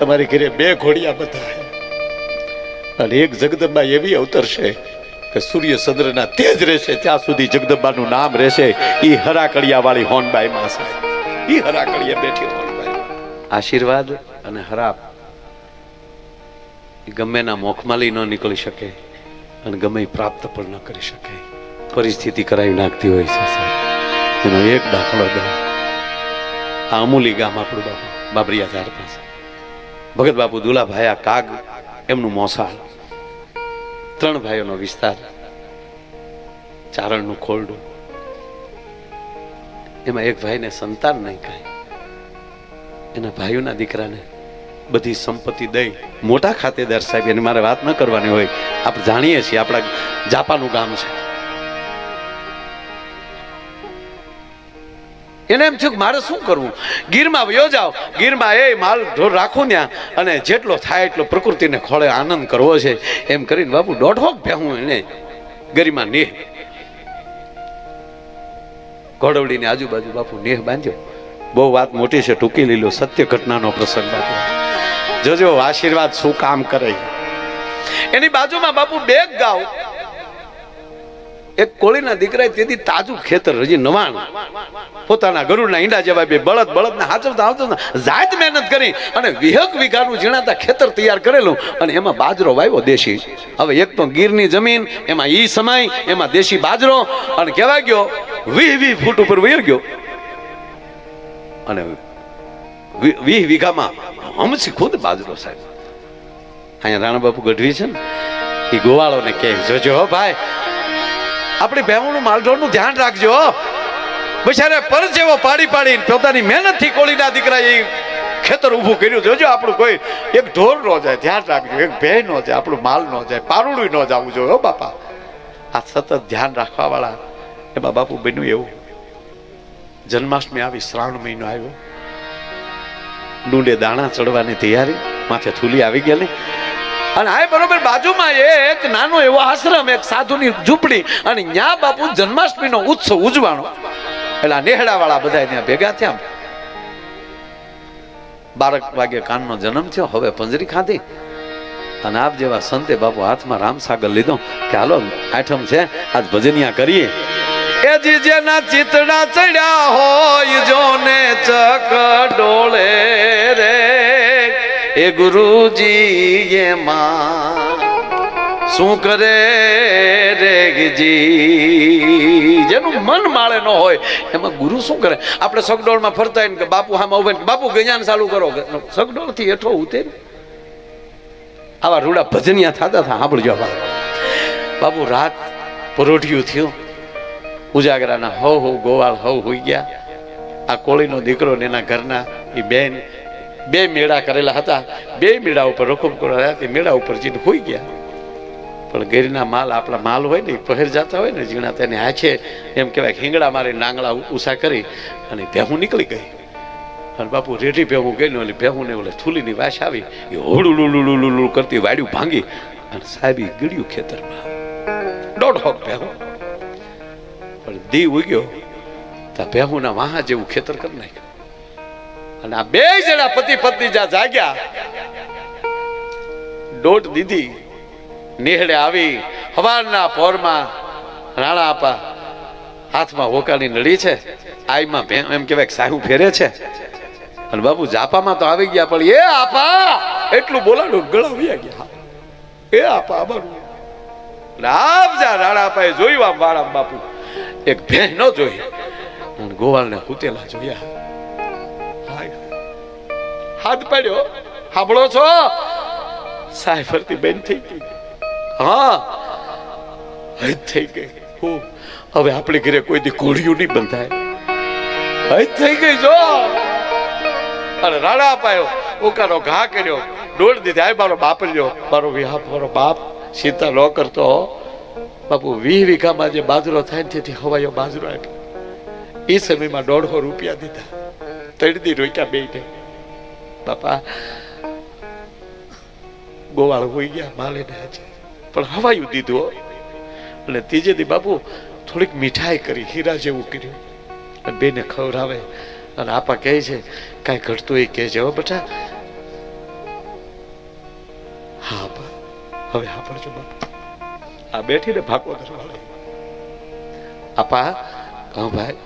તમારી ઘરે બે ઘોડિયા બધા અને એક જગદંબા એવી અવતરશે કે સૂર્ય ચંદ્રના તેજ રહેશે, ત્યાં સુધી જગદંબાનું નામ રહેશે એ હરાકડિયા વાળી હોનબાઈ માં ઈ હરાકડિયા બેઠી હોનબાઈ. આશીર્વાદ અને હરાપ એ મોખમાં મોખમાલી ન નીકળી શકે અને ગમે એ પ્રાપ્ત પણ ન કરી શકે. પરિસ્થિતિ કરાવી નાખતી હોય છે એનો એક દાખલો દો આ અમૂલી ગામ આપણું બાપુ, બાબરિયા ઝાડ પાસે. ભગત બાપુ દુલાભાઈ આ કાગ એમનું મોસાળ. ત્રણ ભાઈઓનો વિસ્તાર. ચારણનું ખોરડું. એમાં એક ભાઈને સંતાન નહીં કાંઈ. એના ભાઈઓના દીકરાને બધી સંપત્તિ દઈ મોટા ખાતેદાર સાહેબ, એને મારે વાત ન કરવાની હોય. આપણે જાણીએ છીએ, આપણા જાપાનું ગામ છે. એને એમ થયું કે મારે શું કરવું? ગીરમાં વયો જાઓ. ગીરમાં એ માલ ઢોર રાખું ત્યાં અને જેટલો થાય એટલો પ્રકૃતિને ખોળે આનંદ કરવો છે. એમ કરીને બાપુ દોઢો ભેહું એને ગરિમા નેહ. ઘોડવડીની આજુબાજુ બાપુ નેહ બાંધ્યો. બહુ વાત મોટી છે, ટૂંકી લીલો સત્ય ઘટનાનો પ્રસંગ બાપુ. જોજો, આશીર્વાદ શું કામ કરે. એની બાજુમાં બાપુ બે ગાવ એક કોળીના દીકરાએ તેથી તાજું ખેતર હજી નવાણું. પોતાના ગરુડના ઈંડા જેવા બે બળદ, બળદને હાચવતા હાચવતા જાત મહેનત કરી અને વિહક વિઘાનું જીણાતા ખેતર તૈયાર કરેલું અને એમાં બાજરો વાવ્યો દેશી. હવે એક તો ગીરની જમીન, એમાં ઈ સમાય, એમાં દેશી બાજરો અને કહેવા ગયો વીહ વીહ ફૂટ ઉપર વહી ગયો. અને વી- વીસ વીઘામાં હમસી ખુદ બાજરો સાહેબ. અહીંયા રાણા બાપુ ગઢવી છે ને એ ગોવાળોને કહે, જોજો ભાઈ આપણી બહેનોનું માલઢોળનું ધ્યાન રાખજો. બિચારે પર જેવો પાડી પાડી પોતાની મહેનતથી કોળીના દીકરા એ ખેતર ઊભું કર્યું જોજો આપણું કોઈ, એક ઢોર ન જાય, ધ્યાન રાખજો. એક ભે ન જાય, આપણું માલ ન જાય પારુડું ન જવું જોઈએ, હો બાપા. આ સતત ધ્યાન રાખવા વાળા એમાં બાપુ બન્યું એવું. જન્માષ્ટમી આવી, શ્રાવણ મહિનો આવ્યો. ડુંડે દાણા ચડવાની તૈયારી, માથે થૂલી આવી ગયેલી. અને આ બરોબર બાજુમાં એક નાનો એવો આશ્રમ, એક સાધુની ઝૂંપડી અને ન્યા બાપુ જન્માષ્ટમીનો ઉત્સવ ઉજવાનો એટલે નેહડા વાળા બધા ત્યાં ભેગા થયા બારક વાગે કાનનો જન્મ થયો, હવે પંજરી ખાધી. અને આપ જેવા સંતે બાપુ હાથમાં રામસાગર લીધો કે હાલો, આઠમ છે, આજ ભજનિયા કરીએ. એ જેના ચિતડા ચડ્યા હોય, જોને ચક ડોળે એ ગુરુજી એમાં શું કરે રેગજી જેનું મન માળે ન હોય, એમાં ગુરુ શું કરે? આપણે સગડોળમાં ફરતા કે બાપુ હામાં ઊભા બાપુ ગજાન ચાલુ કરો. સગડોળથી હેઠો ઉતેર. આવા રૂડા ભજનિયા થતા હતા, સાંભળજો બાપુ રાત પરોઢિયું થયું. ઉજાગરાના હવ હવ ગોવાળ હવ હોઈ ગયા. આ કોળીનો દીકરો ને એના ઘરના, એ બેન બે મેળા કરેલા હતા. બે મેળા ઉપર રખોપ કરેલા તે મેળા ઉપર જઈને હોઈ ગયા. પણ ગેરીના માલ, આપણા માલ હોય ને પહેર જતા હોય ને, ઝીણા તેને હાંખે એમ કહેવાય હિંગડા મારી નાંગળા ઉષા કરી અને ભેહું નીકળી ગઈ. અને બાપુ રેઢી ભેહું ગઈ ને ઓલી ભેહું ને ઓલે થૂલીની વાસ આવી. એ હોળું લુલું કરતી વાડ્યું ભાંગી અને સાહેબ ગીડ્યું ખેતરમાં દોઢ હોક ભેહું પણ દી ઉગ્યો તો ભેહુના વાહા જેવું ખેતર કરી નાખ્યું અને આ બે જણા પતિ પત્ની જ્યાં જાગ્યા, દોઢ દીધી નેહડે આવી, હવારના પોરમાં રાણા આપા હાથમાં હોકાની નળી છે, આઈમાં એમ કહેવાય સાહુ ફેરે છે. અને બાબુ જાપામાં તો આવી ગયા, પણ એ આપા, એટલું બોલાડું ગળાવ્યા ગયા. એ આપા અમારું. અને જા રાણા આપાએ જોયું આમ વાળા બાપુ. એક ભેં ન જોઈ ગોવાળને હુતેલા જોયા. હાથ પાડ્યો. સાંભળો છો? સાહેબ ફરતી બેન થઈ ગઈ. હા. હદ થઈ ગઈ. હવે આપણે ઘરે કોઈ દી ઘોડિયું નહીં બંધાય. હજ થઈ ગઈ જો. અને રાણા અપાયો. ઉકાનો ઘા કર્યો. દોડ દીધી. આય મારો બાપ લ્યો મારો વિહાપ, મારો બાપ. સીતા ન કરતો. બાપુ વીહ વીઘામાં જે બાજરો થાય ને તેથી હવાયો બાજરો આપ્યો. એ સમયમાં દોઢસો રૂપિયા દીધા. તળદી રોક્યા બે બાપા. ગોવાળ હોઈ ગયા, માલે પણ હવાયું દીધું અને ત્રીજે દી બાપુ થોડીક મીઠાઈ કરી, હીરા જેવું કર્યું. અને બેને ખવડાવે. અને આપા કહે છે, કાંઈ ઘટતું એ કહેજે હો બેટા. હા બા હવે હા પડજો બાપુ. આ બેઠીને ભાગવો કરવા આપા હા ભાઈ,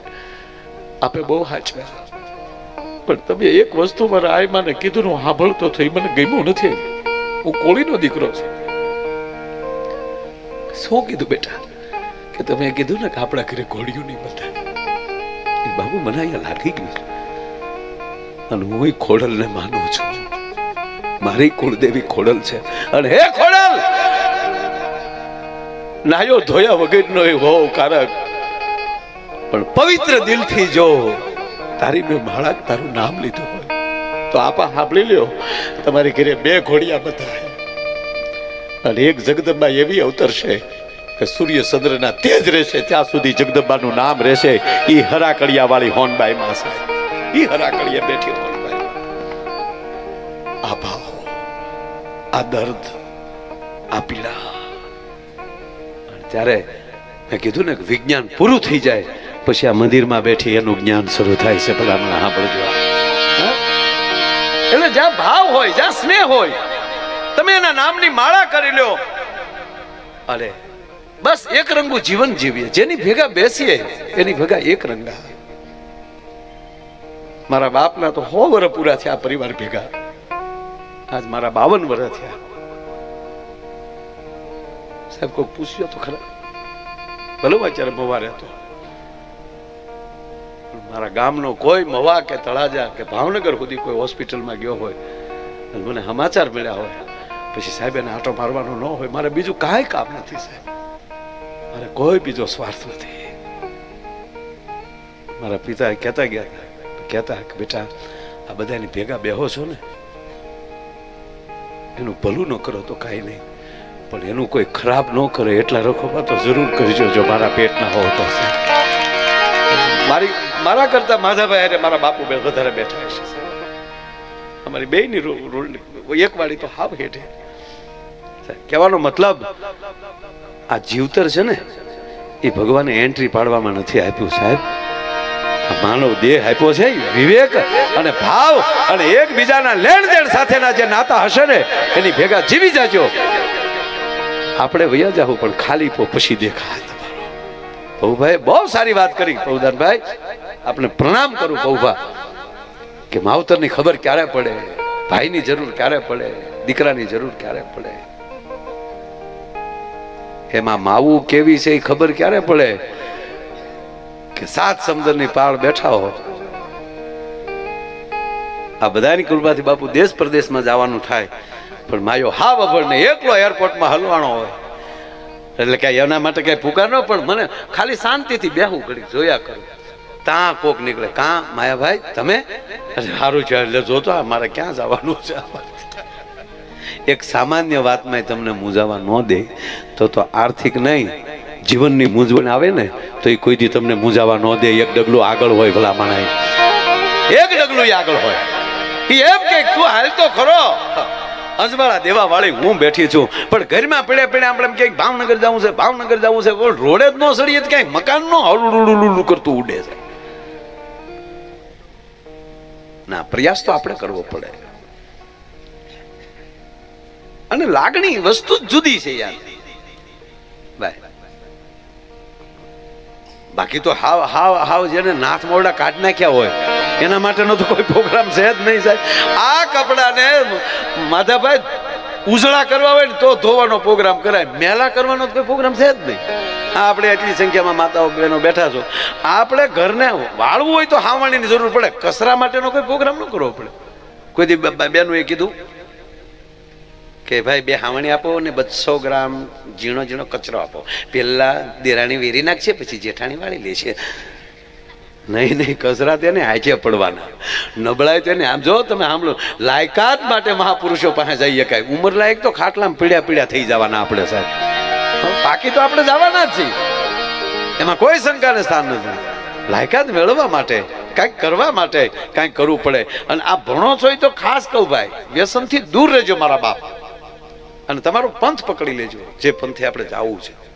આપે બહુ હાચવ્યા. પણ તમે એક વસ્તુ મારા આઈ માને કીધું હું સાંભળતો થઈ, મને ગમ્યું નથી. હું કોળીનો દીકરો છું. શું કીધું બેટા? કે તમે કીધું ને કે આપણા ઘરે ઘોડિયું નહીં બધા બાબુ મને અહીંયા લાગી ગયું છે. અને હું ખોડલને માનું છું. મારી કુળદેવી ખોડલ છે. અને હે ખોડલ! નાયો ધોયા વગરનો એ હોવ કારક. પણ પવિત્ર દિલથી જો તારી મેં માળા તારું નામ લીધું હોય. તો આપા સાંભળી લ્યો, તમારી ઘરે બે ઘોડિયા બધા અને એક જગદંબા એવી અવતરશે કે સૂર્ય ચંદ્રના તેજ રહેશે, ત્યાં સુધી જગદંબાનું નામ રહેશે. એ હરાકડિયા વાળી હોનબાઈ માં સાહેબ એ હરાકડિયા બેઠી હોનબાઈ. આ ભાવ, આ દર્દ, આ પીડા. ત્યારે મેં કીધું ને કે વિજ્ઞાન પૂરું થઈ જાય. પછી આ મંદિરમાં બેઠી એનું જ્ઞાન શરૂ થાય છે ભલા મને સાંભળજો. હા? એટલે જ્યાં ભાવ હોય જ્યાં સ્નેહ હોય તમે એના નામની માળા કરી લો અરે. બસ એક રંગુ જીવન જીવીએ. જેની ભેગા બેસીએ એની ભેગા એક રંગા. મારા બાપના તો સો વર્ષ પૂરા થયા પરિવાર ભેગા. આજ મારા બાવન વર્ષ થયા. સાહેબ કોઈ પૂછ્યો તો ખરા? ભલે હું બવા રહેતો. મારા ગામનો કોઈ મવા કે તળાજા કે ભાવનગર સુધી કોઈ હોસ્પિટલમાં ગયો હોય અને મને સમાચાર મળ્યા હોય, પછી સાહેબ એને આટો મારવાનો ન હોય, મારે બીજું કાંઈ કામ નથી સાહેબ. મારે કોઈ બીજો સ્વાર્થ નથી. મારા પિતા કહેતા ગયા કહેતા કે, બેટા, આ બધાની ભેગા બેહો છો ને. એનું ભલું ન કરો તો કાંઈ નહીં. પણ એનું કોઈ ખરાબ ન કરે એટલા રખોમાં તો જરૂર કરજો જો મારા પેટના હો તો મારી મારા કરતા માધાભાઈ અરે મારા બાપુ બે વધારે બેઠા છે. અમારી બે ની રોલ એક વાળી તો હાવ હેઠે. કહેવાનો મતલબ, આ જીવતર છે ને, એ ભગવાને એન્ટ્રી પાડવામાં નથી આપ્યું, સાહેબ. માનવ દેહ આપ્યો છે, વિવેક અને ભાવ અને એકબીજાના લેણ દેણ સાથેના જે નાતા હશે ને, એની ભેગા જીવી જાજો. આપણે વૈયા જાવું પણ ખાલી પો પછી બહુ ભાઈ બહુ સારી વાત કરી પૌદાનભાઈ આપણે પ્રણામ કરું પૌભા કે માવતરની ખબર ક્યારે પડે, ભાઈની જરૂર ક્યારે પડે, દીકરાની જરૂર ક્યારે પડે? એમાં માવું કેવી છે એ ખબર ક્યારે પડે? કે સાત સમુદ્રની પાળ બેઠા હો. આ બધાની કૃપાથી બાપુ દેશ પ્રદેશમાં જવાનું થાય, પણ માયો હા વગરને એકલો એરપોર્ટમાં હલવાનો હોય. એટલે કે એના માટે કઈ પુકાર ન પણ મને ખાલી શાંતિથી બેહું ઘડી જોયા કરું. ત્યાં કોક નીકળે. કાં, માયાભાઈ, તમે? સારું છે, એટલે જોતો મારે ક્યાં જવાનું છે એક સામાન્ય વાતમાં તમને મૂંઝાવા ન દે, તો તો આર્થિક નહીં, જીવનની મૂંઝવણ આવે ને, તો એ કોઈ દી તમને મૂંઝાવા ન દે, એક ડગલું આગળ હોય ભલા માણા એક ડગલું આગળ હોય. એ એમ કે, તું હાલ તો ખરો. અજવાળા દેવા વાળી હું બેઠી છું, પણ ઘરમાં પડે પડે આપણે એમ ક્યાંક ભાવનગર જવું છે, ભાવનગર જવું છે, રોડે જ ન સડીએ ક્યાંક મકાન નો હળુડુડુડુડુ કરતું ઉડે છે. ના, પ્રયાસ તો આપણે કરવો પડે. અને લાગણી વસ્તુ જુદી છે યાર. બાય. બાકી તો હાવ હાવ હાવ જેને નાથ મોરડા કાઢ નાખ્યા હોય, એના માટેનો તો કોઈ પ્રોગ્રામ છે જ નહીં સાહેબ. આ કપડાને માધાભાઈ ઉજળા કરવા હોય ને તો ધોવાનો પ્રોગ્રામ કરાય. મેલા કરવાનો તો કોઈ પ્રોગ્રામ છે જ નહીં. આપણે એટલી સંખ્યામાં માતાઓ બહેનો બેઠા છો. આપણે ઘરને વાળવું હોય તો હાવણીની જરૂર પડે. કચરા માટેનો કોઈ પ્રોગ્રામ ન કરવો પડે. કોઈ બેનું એ કીધું કે ભાઈ બે હાવણી આપો ને બસો ગ્રામ ઝીણો ઝીણો કચરો આપો. પહેલાં દેરાણી વેરી નાખશે, પછી જેઠાણી વાળી લે છે નહીં નહીં કચરા તેને હાજે પડવાના. નબળાય તેને આમ જો તમે સાંભળો, લાયકાત માટે મહાપુરુષો પાસે જઈએ કાંઈ. ઉંમર લાયક તો ખાટલામાં પીડ્યા પીડ્યા થઈ જવાના આપણે સાહેબ. બાકી તો આપણે જવાના જ છીએ. એમાં કોઈ શંકાને સ્થાન નથી. લાયકાત મેળવવા માટે, કાંઈક કરવા માટે કાંઈક કરવું પડે. અને આ ભણો છો તો ખાસ કહું ભાઈ, વ્યસનથી દૂર રહેજો મારા બાપ. અને તમારો પંથ પકડી લેજો, જે પંથે આપણે જવું છે.